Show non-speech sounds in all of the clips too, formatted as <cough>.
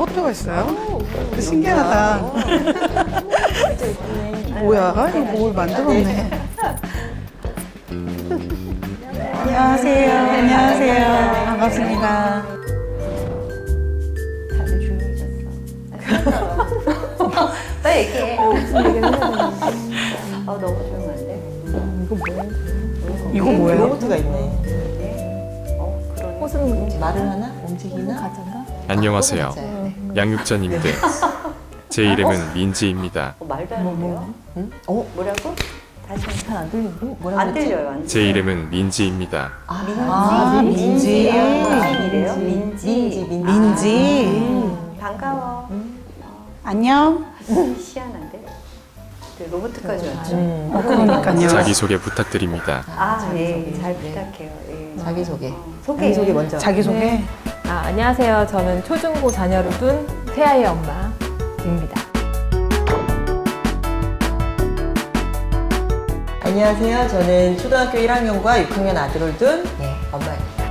로봇가 있어요? 그 신기하다. <laughs> 뭐야? 이거 뭘 만들었네. 안녕하세요. 안녕하세요. 반갑습니다. 다들 조용해졌어. 나 얘기해. 무슨 얘기를 해야 되는지. 아, 너무 조용한데? 이거 뭐예요? 로봇가 있네. 어, 그러네. 꽃은 말을 하나? 움직이나? 가짜인가? 안녕하세요. 맞아요. 양육자님들. 제 이름은 민지입니다. 어, 말도 안 돼요? 응? 어? 뭐라고? 다시 한잘안 들리고? 뭐라고 안 했지? 들려요, 안제 들려요. 이름은 민지입니다. 아, 민지. 민지래요? 민지. 민지, 민지. 민지. 음, 반가워. 안녕. 희한한데? 네, 로봇까지 왔죠? 음. 어, 그러니까요. 자기소개 부탁드립니다. 아, 예, 잘 부탁해요. 예. 자기소개. 어, 소개. 자기소개 먼저. 자기소개. 아, 안녕하세요. 저는 초중고 자녀를 둔 태아의 엄마입니다. 안녕하세요. 저는 초등학교 1학년과 6학년 아들을 둔 예, 엄마입니다.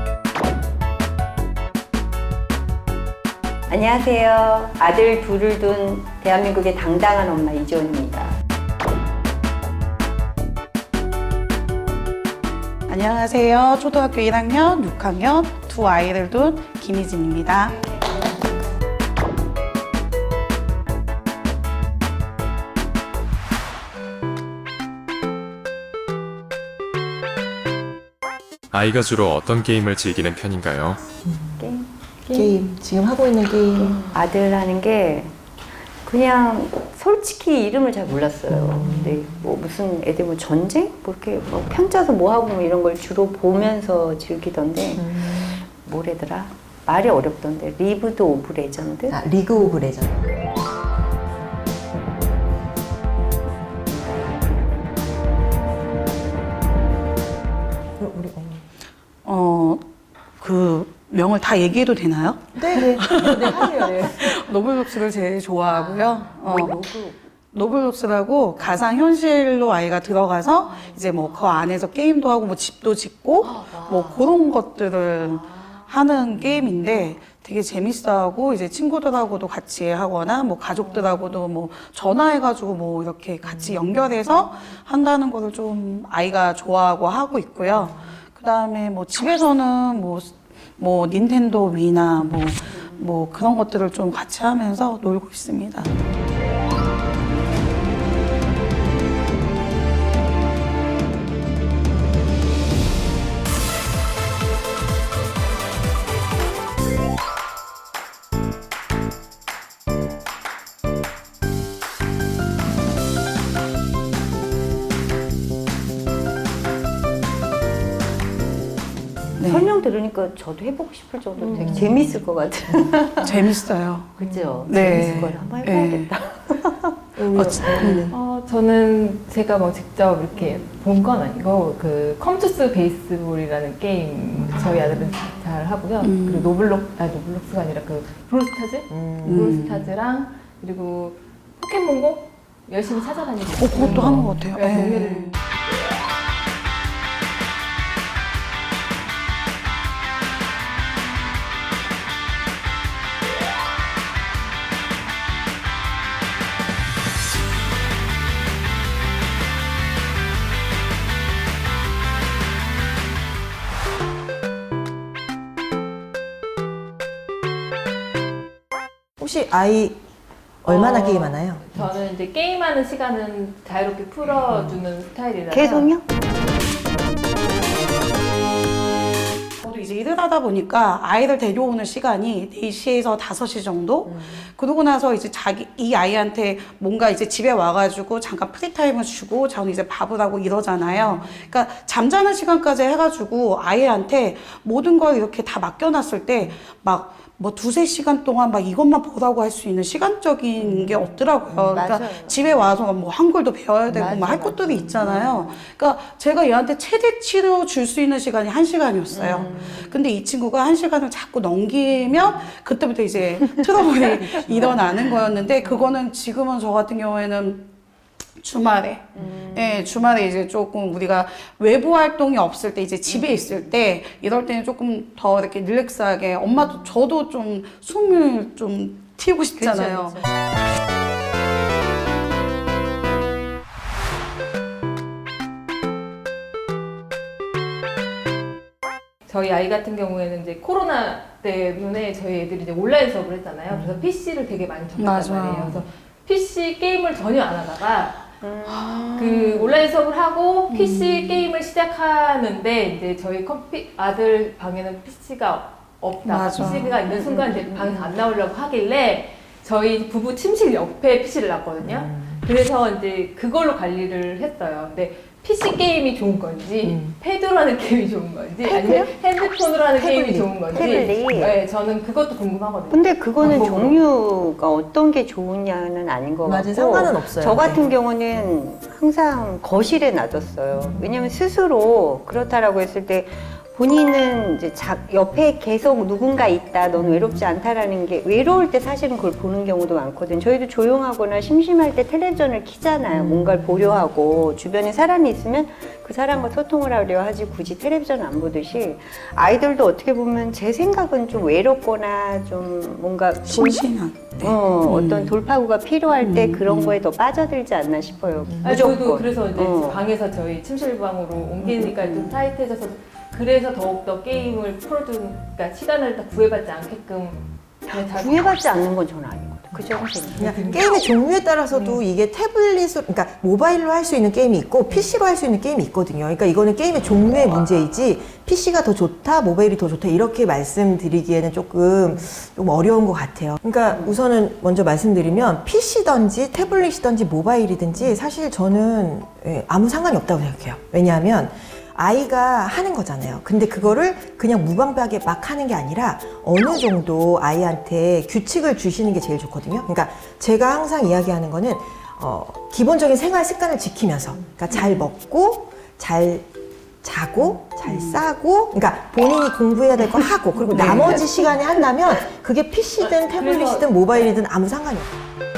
안녕하세요. 아들 둘을 둔 대한민국의 당당한 엄마 이지원입니다. 안녕하세요. 초등학교 1학년, 6학년 두 아이를 둔 김희진입니다. 아이가 주로 어떤 게임을 즐기는 편인가요? 게임. 게임. 지금 하고 있는 게임. 아들 하는 게 그냥 솔직히 이름을 잘 몰랐어요. 근데 뭐 무슨 애들 뭐 전쟁? 뭐 이렇게 뭐 편짜서 뭐 하고 뭐 이런 걸 주로 보면서 즐기던데 뭐래더라? 말이 어렵던데 리브드 오브 레전드? 아, 리그 오브 레전드. 우리 어머니. 어, 그 명을 다 얘기해도 되나요? 네, 네. 네, 하세요. 네. <laughs> 노블록스를 제일 좋아하고요. 어, 뭐 로그 노블록스라고 가상 현실로 아이가 들어가서 이제 뭐 그 안에서 게임도 하고 뭐 집도 짓고 뭐 그런 것들을 하는 게임인데 되게 재밌어하고 이제 친구들하고도 같이 하거나 뭐 가족들하고도 뭐 전화해가지고 뭐 이렇게 같이 연결해서 한다는 거를 좀 아이가 좋아하고 하고 있고요. 그 다음에 뭐 집에서는 뭐, 뭐 닌텐도 위나 뭐, 뭐 그런 것들을 좀 같이 하면서 놀고 있습니다. 네. 설명 들으니까 저도 해보고 싶을 정도로 되게 재밌을 것 같아요. 재밌어요. <laughs> 그죠? 네. 재밌을 거라 한번 네. 해봐야겠다. <laughs> 어, 지- 음. 어, 저는 제가 뭐 직접 이렇게 본 건 아니고 그 컴투스 베이스볼이라는 게임 저희 아들은 잘 하고요. 음. 그리고 노블록 아 노블록스가 아니라 그 브롤스타즈, 음. 브롤스타즈랑 그리고 포켓몬고 열심히 찾아다니고. 어, 그것도 하는 것 같아요. 네, 네. 혹시 아이 얼마나 어, 게임 하나요? 저는 이제 게임하는 시간은 자유롭게 풀어주는 스타일이라서 계속요? 저도 이제 일을 하다 보니까 아이를 데려오는 시간이 4시에서 5시 정도? 그러고 나서 이제 자기, 이 아이한테 뭔가 이제 집에 와가지고 잠깐 프리타임을 주고 저는 이제 밥을 하고 이러잖아요. 그러니까 잠자는 시간까지 해가지고 아이한테 모든 걸 이렇게 다 맡겨놨을 때 막 뭐 두세 시간 동안 막 이것만 보라고 할 수 있는 시간적인 게 없더라고요. 그러니까 맞아요. 집에 와서 뭐 한글도 배워야 되고 뭐 맞아, 할 것들이 있잖아요. 그러니까 제가 얘한테 최대 치료 줄수 있는 시간이 한 시간이었어요. 근데 이 친구가 한 시간을 자꾸 넘기면 그때부터 이제 트러블이 <laughs> 일어나는 거였는데 그거는 지금은 저 같은 경우에는 주말에, 예, 주말에 이제 조금 우리가 외부 활동이 없을 때 이제 집에 있을 때 이럴 때는 조금 더 이렇게 릴렉스하게 엄마도 저도 좀 숨을 좀 튀고 싶잖아요. 그쵸, 그쵸. 저희 아이 같은 경우에는 이제 코로나 때문에 저희 애들이 이제 온라인 수업을 했잖아요. 그래서 PC를 되게 많이 접했단 맞아요. 말이에요. 그래서 PC 게임을 전혀 안 하다가 음. 그 온라인 수업을 하고 PC 게임을 시작하는데 이제 저희 컴피 아들 방에는 PC가 없다. 맞아. PC가 있는 순간 이제 방에서 안 나오려고 하길래 저희 부부 침실 옆에 PC를 놨거든요. 그래서 이제 그걸로 관리를 했어요. 근데 PC 게임이 좋은 건지 음. 패드로 하는 게임이 좋은 건지 아니면 핸드폰으로 하는 게임이 태블릿. 좋은 건지 태블릿. 네, 저는 그것도 궁금하거든요. 근데 그거는 방법으로. 종류가 어떤 게 좋으냐는 아닌 것 맞아요. 같고 상관은 없어요. 저 같은 네. 경우는 항상 거실에 놔뒀어요. 왜냐면 스스로 그렇다라고 했을 때 본인은 이제 자, 옆에 계속 누군가 있다, 넌 외롭지 않다라는 게 외로울 때 사실은 그걸 보는 경우도 많거든. 저희도 조용하거나 심심할 때 텔레비전을 키잖아요. 뭔가를 보려 하고 주변에 사람이 있으면 그 사람과 소통을 하려 하지 굳이 텔레비전 안 보듯이 아이들도 어떻게 보면 제 생각은 좀 외롭거나 좀 뭔가 돌- 심심한. 네. 어, 음. 어떤 돌파구가 필요할 때 음, 그런 음. 거에 더 빠져들지 않나 싶어요. 아니, 무조건. 저도 그래서 이제 어. 방에서 저희 침실방으로 옮기니까 좀 타이트해져서 그래서 더욱더 게임을 풀어두는 그러니까 시간을 다 구애받지 않게끔 그냥 잘 구애받지 않는 건 저는 아니거든. 그죠, 선생님? 그냥 게임의 종류에 따라서도 이게 태블릿으로, 그러니까 모바일로 할 수 있는 게임이 있고 PC로 할 수 있는 게임이 있거든요. 그러니까 이거는 게임의 종류의 문제이지 PC가 더 좋다, 모바일이 더 좋다 이렇게 말씀드리기에는 조금 좀 어려운 것 같아요. 그러니까 우선은 먼저 말씀드리면 PC든지 태블릿이든지 모바일이든지 사실 저는 예, 아무 상관이 없다고 생각해요. 왜냐하면 아이가 하는 거잖아요. 근데 그거를 그냥 무방비하게 막 하는 게 아니라 어느 정도 아이한테 규칙을 주시는 게 제일 좋거든요. 그러니까 제가 항상 이야기하는 거는 어, 기본적인 생활 습관을 지키면서, 그러니까 잘 먹고, 잘 자고, 잘 싸고, 그러니까 본인이 공부해야 될 거 하고, 그리고 나머지 시간에 한다면 그게 PC든 태블릿이든 모바일이든 아무 상관이 없어요.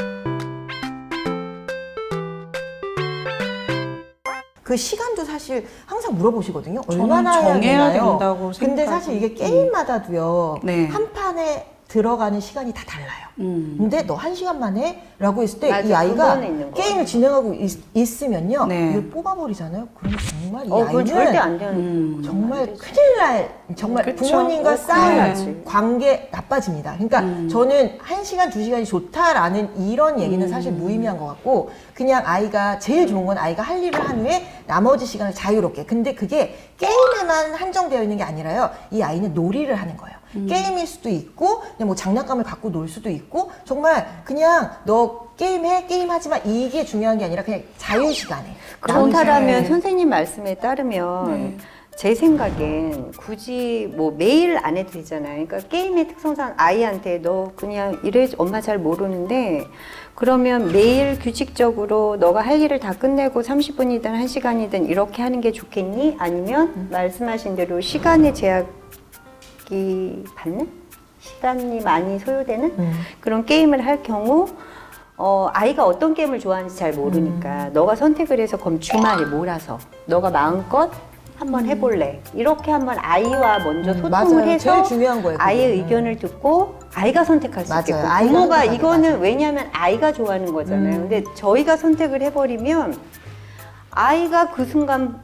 그 시간도 사실 항상 물어보시거든요. 얼마나 해야 정해야 되나요? 된다고 근데 생각하고. 사실 이게 게임마다도요. 네. 한 판에 들어가는 시간이 다 달라요. 음. 근데 너 한 시간 만에? 라고 했을 때 이 맞아, 아이가 그거는 있는 거 게임을 진행하고 있, 으면요 네. 이걸 뽑아버리잖아요. 그러면 정말 이 어, 그건 아이는 절대 안 되는. 음. 정말 큰일 날 정말 그쵸. 부모님과 어, 싸우는. 관계 나빠집니다. 그러니까 음. 저는 한 시간 두 시간이 좋다라는 이런 얘기는 음. 사실 무의미한 것 같고 그냥 아이가 제일 좋은 건 아이가 할 일을 한 후에 나머지 시간을 자유롭게. 근데 그게 게임에만 한정되어 있는 게 아니라요. 이 아이는 놀이를 하는 거예요. 음. 게임일 수도 있고 그냥 뭐 장난감을 갖고 놀 수도 있고 정말 그냥 너 게임해 게임하지 마 이게 중요한 게 아니라 그냥 자유 시간에 그렇다라면 네. 선생님 말씀에 따르면 네. 제 생각엔 굳이 뭐 매일 안 해도 되잖아요. 그러니까 게임의 특성상 아이한테 너 그냥 이래 엄마 잘 모르는데 그러면 매일 규칙적으로 너가 할 일을 다 끝내고 30분이든 1시간이든 이렇게 하는 게 좋겠니? 아니면 말씀하신 대로 시간의 제약 이 받는? 시간이 많이 소요되는 음. 그런 게임을 할 경우 어, 아이가 어떤 게임을 좋아하는지 잘 모르니까 너가 선택을 해서 그럼 주말에 몰아서 너가 마음껏 한번 해볼래 이렇게 한번 아이와 먼저 음, 소통을 맞아요. 해서 제일 중요한 거예요. 아이의 음. 의견을 듣고 아이가 선택할 수 맞아요. 있겠고 아이가 부모가 이거는 맞아요. 왜냐하면 아이가 좋아하는 거잖아요 음. 근데 저희가 선택을 해버리면 아이가 그 순간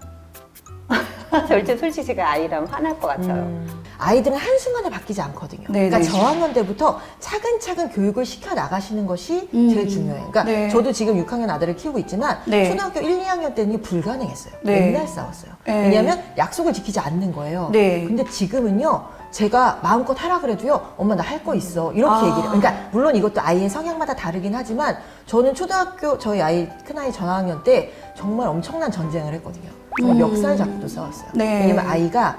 <laughs> 절대 솔직히 제가 아이라면 화날 것 같아요 음. 아이들은 한순간에 바뀌지 않거든요. 네네. 그러니까 저학년 때부터 차근차근 교육을 시켜 나가시는 것이 음. 제일 중요해요. 그러니까 네. 저도 지금 6학년 아들을 키우고 있지만 네. 초등학교 1, 2학년 때는 불가능했어요. 네. 맨날 싸웠어요. 네. 왜냐하면 약속을 지키지 않는 거예요. 네. 근데 지금은요. 제가 마음껏 하라 그래도요, 엄마 나 할 거 있어. 이렇게 아. 얘기를. 해요. 그러니까 물론 이것도 아이의 성향마다 다르긴 하지만 저는 초등학교 저희 아이 큰아이 전학년 때 정말 엄청난 전쟁을 했거든요. 정말 음. 멱살 잡고도 싸웠어요. 네. 왜냐면 아이가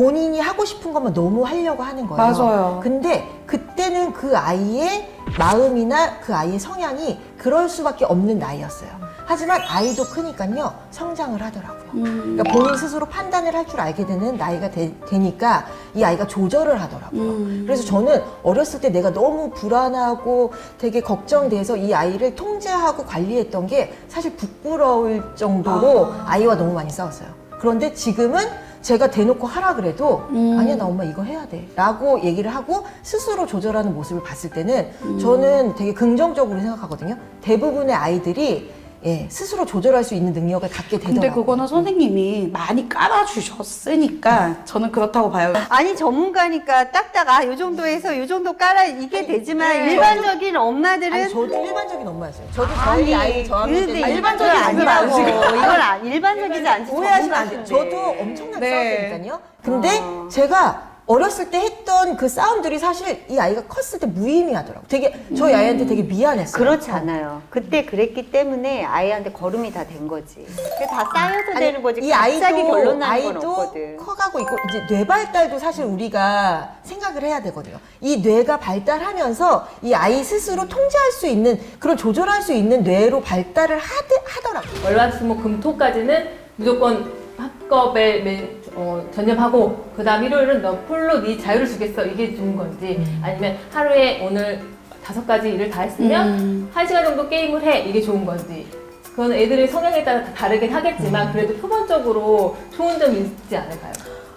본인이 하고 싶은 것만 너무 하려고 하는 거예요. 맞아요. 근데 그때는 그 아이의 마음이나 그 아이의 성향이 그럴 수밖에 없는 나이였어요. 하지만 아이도 크니까요, 성장을 하더라고요. 음. 그러니까 본인 스스로 판단을 할 줄 알게 되는 나이가 되, 니까이 아이가 조절을 하더라고요. 음. 그래서 저는 어렸을 때 내가 너무 불안하고 되게 걱정돼서 이 아이를 통제하고 관리했던 게 사실 부끄러울 정도로 아. 이와 너무 많이 싸웠어요. 그런데 지금은 제가 대놓고 하라 그래도 음. 아니야 나 엄마 이거 해야 돼 라고 얘기를 하고 스스로 조절하는 모습을 봤을 때는 음. 저는 되게 긍정적으로 생각하거든요 대부분의 아이들이 예, 스스로 조절할 수 있는 능력을 갖게 되더라고요 근데 그거는 선생님이 많이 깔아주셨으니까 저는 그렇다고 봐요. 아니 전문가니까 딱딱 아 요 정도에서 요 정도 깔아 이게 되지만 네. 일반적인 엄마들은 아니 저도 일반적인 엄마였어요 저도 저희 아이 근데 때 일반적인 이건 아니라 아니라고 지금. 이건 아, 일반적이지 않지 오해하시면 안 돼요. 전문가신데. 저도 엄청나게 네. 싸웠다니까요. 근데 어. 제가 어렸을 때 했던 그 싸움들이 사실 이 아이가 컸을 때 무의미하더라고요. 되게 저희 아이한테 되게 미안했어요. 그렇지 않아요. 그때 그랬기 때문에 아이한테 걸음이 다 된 거지. 그게 다 쌓여서 아니, 되는 거지. 이 갑자기 아이도 결론 나는 건 아이도 없거든. 커가고 있고 이제 뇌 발달도 사실 우리가 생각을 해야 되거든요. 이 뇌가 발달하면서 이 아이 스스로 통제할 수 있는 그런 조절할 수 있는 뇌로 발달을 하드, 하더라고요. 월화수목 금토까지는 무조건 매- 어, 전념하고 그 다음 일요일은 너 풀로 네 자유를 주겠어 이게 좋은 건지 아니면 하루에 오늘 다섯 가지 일을 다 했으면 음. 한 시간 정도 게임을 해 이게 좋은 건지 그건 애들의 성향에 따라 다 다르긴 하겠지만 그래도 표본적으로 좋은 점이 있지 않을까요?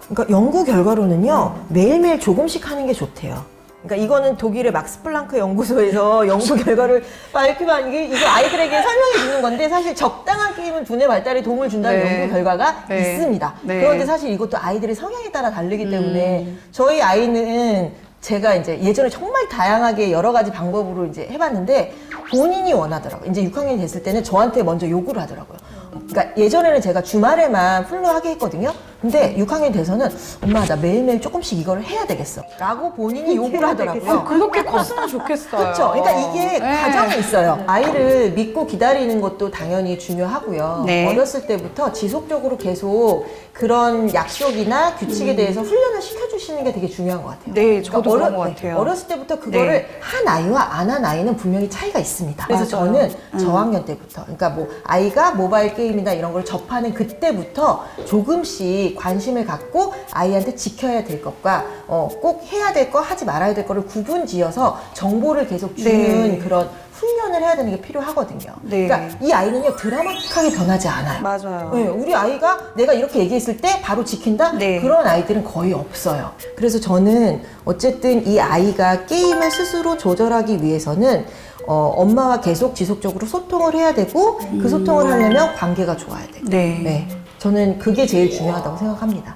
그러니까 연구 결과로는요 매일매일 조금씩 하는 게 좋대요. 그러니까 이거는 독일의 막스 플랑크 연구소에서 <laughs> 연구 결과를 발표한 이게 이거 아이들에게 설명해 주는 건데 사실 적당한 게임은 두뇌 발달에 도움을 준다는 네. 연구 결과가 네. 있습니다. 네. 그런데 사실 이것도 아이들의 성향에 따라 다르기 때문에 저희 아이는 제가 이제 예전에 정말 다양하게 여러 가지 방법으로 이제 해봤는데 본인이 원하더라고요. 이제 6학년이 됐을 때는 저한테 먼저 요구를 하더라고요. 그러니까 예전에는 제가 주말에만 풀로 하게 했거든요. 근데 6학년 돼서는 엄마 나 매일매일 조금씩 이거를 해야 되겠어. 라고 본인이 요구를 하더라고요. 그렇게 컸으면 좋겠어요. 그렇죠. 그러니까 이게 네. 과정이 있어요. 아이를 믿고 기다리는 것도 당연히 중요하고요. 네. 어렸을 때부터 지속적으로 계속 그런 약속이나 규칙에 대해서 훈련을 시켜주시는 게 되게 중요한 것 같아요. 네, 저도 어려- 그런 것 같아요. 어렸을 때부터 그거를 네. 한 아이와 안 한 아이는 분명히 차이가 있습니다. 그래서 맞아요. 저는 음. 저학년 때부터, 그러니까 뭐 아이가 모바일 게임이나 이런 걸 접하는 그때부터 조금씩 관심을 갖고 아이한테 지켜야 될 것과 어, 꼭 해야 될 거, 하지 말아야 될 거를 구분 지어서 정보를 계속 주는 네. 그런 훈련을 해야 되는 게 필요하거든요. 네. 그러니까 이 아이는요 드라마틱하게 변하지 않아요. 맞아요. 네, 우리 아이가 내가 이렇게 얘기했을 때 바로 지킨다? 네. 그런 아이들은 거의 없어요. 그래서 저는 어쨌든 이 아이가 게임을 스스로 조절하기 위해서는 어, 엄마와 계속 지속적으로 소통을 해야 되고 그 소통을 하려면 관계가 좋아야 돼요. 네. 네. 저는 그게 제일 중요하다고 생각합니다.